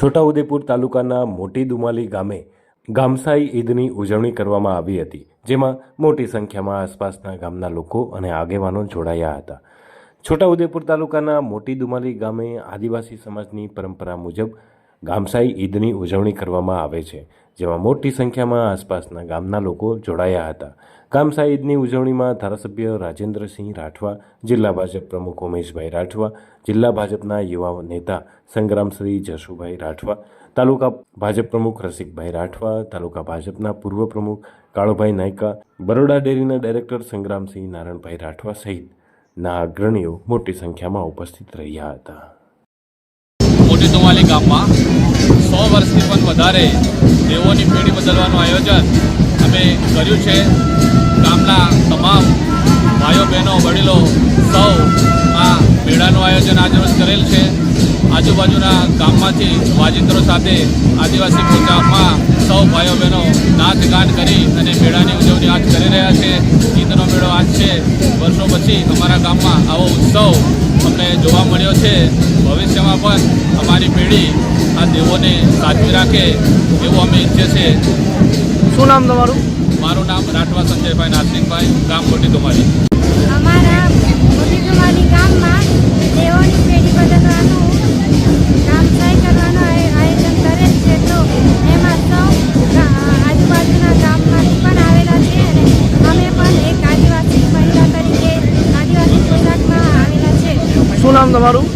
છોટાઉદેપુર તાલુકાના મોટી દુમાલી ગામે ગામસાઈ ઈદની ઉજવણી કરવામાં આવી હતી, જેમાં મોટી સંખ્યામાં આસપાસના ગામના લોકો અને આગેવાનો જોડાયા હતા. છોટાઉદેપુર તાલુકાના મોટી દુમાલી ગામે આદિવાસી સમાજની પરંપરા મુજબ ગામસાઈ ઈદની ઉજવણી કરવામાં આવે છે, જેમાં મોટી સંખ્યામાં આસપાસના ગામના લોકો જોડાયા હતા. ગામસાઈ ઈદની ઉજવણીમાં ધારાસભ્ય રાજેન્દ્રસિંહ રાઠવા, જિલ્લા ભાજપ પ્રમુખ ઉમેશભાઈ રાઠવા, જિલ્લા ભાજપના યુવા નેતા સંગ્રામશ્રી જશુભાઈ રાઠવા, તાલુકા ભાજપ પ્રમુખ રસિકભાઈ રાઠવા, તાલુકા ભાજપના પૂર્વ પ્રમુખ કાળુભાઈ નાયકા, બરોડા ડેરીના ડાયરેક્ટર સંગ્રામસિંહ નારાયણભાઈ રાઠવા સહિતના અગ્રણીઓ મોટી સંખ્યામાં ઉપસ્થિત રહ્યા હતા. મોટી સોમાલી ગામમાં સો વર્ષથી પણ વધારે દેવોની પેઢી બદલવાનું આયોજન અમે કર્યું છે. ગામના તમામ ભાઈઓ, બહેનો, વડીલો સૌ આ મેળાનું આયોજન આજરોજ કરેલ છે. આજુબાજુના ગામમાંથી વાજિંત્રો સાથે આદિવાસી પ્રોગ્રામમાં સૌ ભાઈઓ, બહેનો નાચ ગાન કરી અને મેળાની ઉજવણી આજ કરી રહ્યા છે. ગીતનો મેળો આજ છે. વર્ષો પછી અમારા ગામમાં આવો ઉત્સવ અમને જોવા મળ્યો છે. ભવિષ્યમાં પણ અમારી પેઢી આ દેવોને સાચવી રાખે એવું અમે ઈચ્છે છીએ. શું નામ તમારું? મારું નામ રાઠવા સંજયભાઈ નારસિંહભાઈ ગામ મોટી તુમારી અમારા મોટી ડુમાલી ગામમાં દેવોની પેઢી બદલવાનું કામ સહી કરવાનું આય- આયોજન કરેલ છે. તો એમાં સૌ આજુબાજુના ગામમાંથી પણ આવેલા છે અને અમે પણ એક આદિવાસી મહિલા તરીકે આદિવાસી પોશાકમાં આવેલા છે શું નામ તમારું?